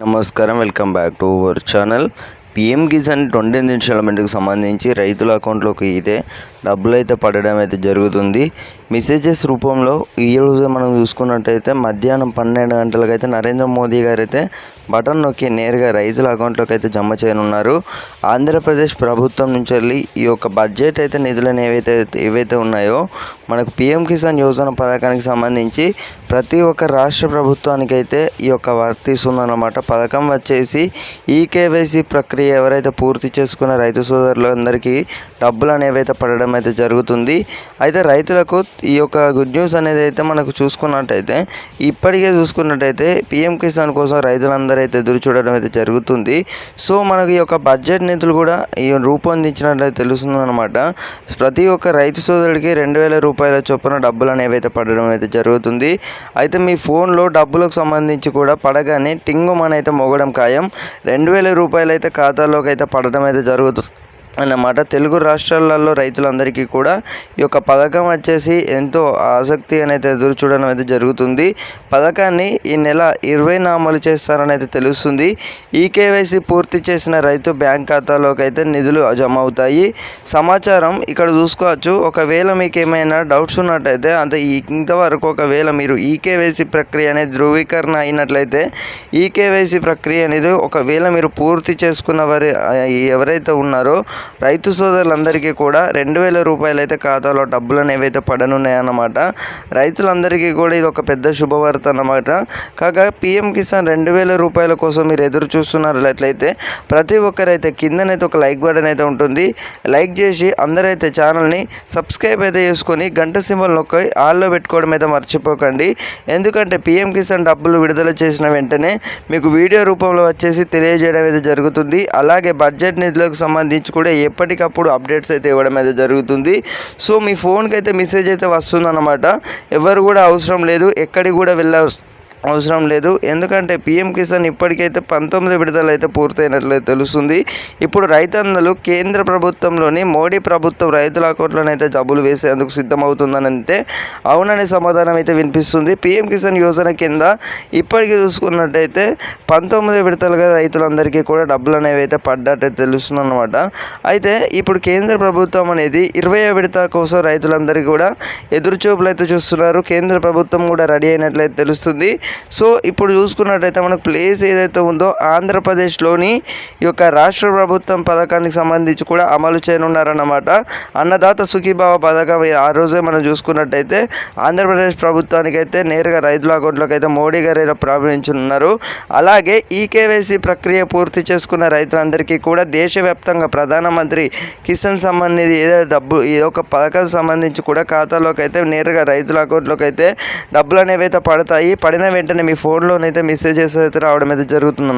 నమస్కారం welcome back to our channel. PM Kisan twenty ఇన్స్టాల్మెంట్కి సంబంధించి రైతుల అకౌంట్లోకి ఇదే డబ్బులు అయితే పడడం అయితే జరుగుతుంది. మెసేజెస్ రూపంలో ఈ రోజు మనం చూసుకున్నట్టయితే మధ్యాహ్నం పన్నెండు గంటలకైతే నరేంద్ర మోదీ గారు అయితే బటన్ నొక్కి నేరుగా రైతుల అకౌంట్లోకి అయితే జమ చేయనున్నారు. ఆంధ్రప్రదేశ్ ప్రభుత్వం నుంచి వెళ్ళి ఈ యొక్క బడ్జెట్ అయితే నిధులను ఏవైతే ఏవైతే ఉన్నాయో మనకు పిఎం కిసాన్ యోజన పథకానికి సంబంధించి ప్రతి ఒక్క రాష్ట్ర ప్రభుత్వానికి అయితే ఈ యొక్క వర్తిస్తుందన్నమాట పథకం వచ్చేసి ఈ కేవైసీ ప్రక్రియ ఎవరైతే పూర్తి చేసుకున్న రైతు సోదరులందరికీ డబ్బులు అనేవి అయితే పడడం అయితే జరుగుతుంది. అయితే రైతులకు ఈ యొక్క గుడ్ న్యూస్ అనేది అయితే మనకు చూసుకున్నట్టయితే ఇప్పటికే చూసుకున్నట్టయితే పిఎం కిసాన్ కోసం రైతులందరూ అయితే ఎదురు చూడడం అయితే జరుగుతుంది. సో మనకి ఈ యొక్క బడ్జెట్ నిధులు కూడా ఈ రూపొందించినట్లయితే తెలుస్తుంది అనమాట ప్రతి ఒక్క రైతు సోదరుడికి రెండు వేల రూపాయల చొప్పున డబ్బులు అనేవి అయితే పడడం అయితే జరుగుతుంది. అయితే మీ ఫోన్లో డబ్బులకు సంబంధించి కూడా పడగానే టింగు మన అయితే ఖాయం. రెండు వేల రూపాయలు అయితే ఖాతాలోకి అయితే పడడం అయితే జరుగుతుంది అన్నమాట. తెలుగు రాష్ట్రాలలో రైతులందరికీ కూడా ఈ యొక్క పథకం వచ్చేసి ఎంతో ఆసక్తి అనేది ఎదురు చూడడం అయితే జరుగుతుంది. పథకాన్ని ఈ నెల ఇరవైన అమలు చేస్తారని అయితే తెలుస్తుంది. ఈ కేవైసీ పూర్తి చేసిన రైతు బ్యాంక్ ఖాతాలోకి అయితే నిధులు జమ అవుతాయి. సమాచారం ఇక్కడ చూసుకోవచ్చు. ఒకవేళ మీకు ఏమైనా డౌట్స్ ఉన్నట్టయితే అంత ఇంతవరకు ఒకవేళ మీరు ఈ కేవైసీ ప్రక్రియ అనేది ధృవీకరణ అయినట్లయితే ఈ కేవైసీ ప్రక్రియ అనేది ఒకవేళ మీరు పూర్తి చేసుకున్న వారి ఎవరైతే ఉన్నారో రైతు సోదరులందరికీ కూడా రెండు వేల రూపాయలు అయితే ఖాతాలో డబ్బులు అనేవి అయితే పడనున్నాయన్నమాట. రైతులందరికీ కూడా ఇది ఒక పెద్ద శుభవార్త అన్నమాట. కాగా పిఎం కిసాన్ రెండు వేల రూపాయల కోసం మీరు ఎదురు చూస్తున్నట్లయితే ప్రతి ఒక్కరైతే కిందనైతే ఒక లైక్ బటన్ అయితే ఉంటుంది. లైక్ చేసి అందరైతే ఛానల్ని సబ్స్క్రైబ్ అయితే చేసుకొని గంట సింబల్ నొక్కి ఆల్లో పెట్టుకోవడం అయితే మర్చిపోకండి. ఎందుకంటే పిఎం కిసాన్ డబ్బులు విడుదల చేసిన వెంటనే మీకు వీడియో రూపంలో వచ్చేసి తెలియజేయడం అయితే జరుగుతుంది. అలాగే బడ్జెట్ నిధులకు సంబంధించి కూడా ఎప్పటికప్పుడు అప్డేట్స్ అయితే ఇవ్వడం అయితే జరుగుతుంది. సో మీ ఫోన్కి అయితే మెసేజ్ అయితే వస్తుందన్నమాట. ఎవరు కూడా అవసరం లేదు. ఎక్కడికి కూడా వెళ్ళ అవసరం లేదు. ఎందుకంటే పీఎం కిసాన్ ఇప్పటికైతే పంతొమ్మిది విడుదల అయితే పూర్తయినట్లయితే తెలుస్తుంది. ఇప్పుడు రైతన్నలు కేంద్ర ప్రభుత్వంలోని మోడీ ప్రభుత్వం రైతుల అకౌంట్లోనే అయితే డబ్బులు వేసేందుకు సిద్ధమవుతుందని అంటే అవుననే సమాధానం అయితే వినిపిస్తుంది. పీఎం కిసాన్ యోజన కింద ఇప్పటికీ చూసుకున్నట్టయితే పంతొమ్మిది విడతలుగా రైతులందరికీ కూడా డబ్బులు అనేవి అయితే పడ్డట్టు తెలుస్తుంది అనమాట అయితే ఇప్పుడు కేంద్ర ప్రభుత్వం అనేది ఇరవై విడత కోసం రైతులందరికీ కూడా ఎదురుచూపులు అయితే చూస్తున్నారు. కేంద్ర ప్రభుత్వం కూడా రెడీ అయినట్లయితే తెలుస్తుంది. సో ఇప్పుడు చూసుకున్నట్టయితే మనకు ప్లేస్ ఏదైతే ఉందో ఆంధ్రప్రదేశ్లోని ఈ యొక్క రాష్ట్ర ప్రభుత్వం పథకానికి సంబంధించి కూడా అమలు చేయనున్నారన్నమాట. అన్నదాత సుఖీభావ పథకం ఆ రోజే మనం చూసుకున్నట్టయితే ఆంధ్రప్రదేశ్ ప్రభుత్వానికి అయితే నేరుగా రైతుల అకౌంట్లోకి అయితే మోడీ గారు అయితే ప్రారంభించనున్నారు. అలాగే ఈ కేవైసీ ప్రక్రియ పూర్తి చేసుకున్న రైతులందరికీ కూడా దేశవ్యాప్తంగా ప్రధానమంత్రి కిసాన్ సమ్మాన్ నిధి ఏదో డబ్బు ఈ యొక్క పథకం సంబంధించి కూడా ఖాతాలోకి అయితే నేరుగా రైతుల అకౌంట్లోకి అయితే డబ్బులు అనేవి అయితే పడతాయి. పడిన వెంటనే మీ ఫోన్లోనైతే మెసేజెస్ అయితే రావడం అయితే జరుగుతుంది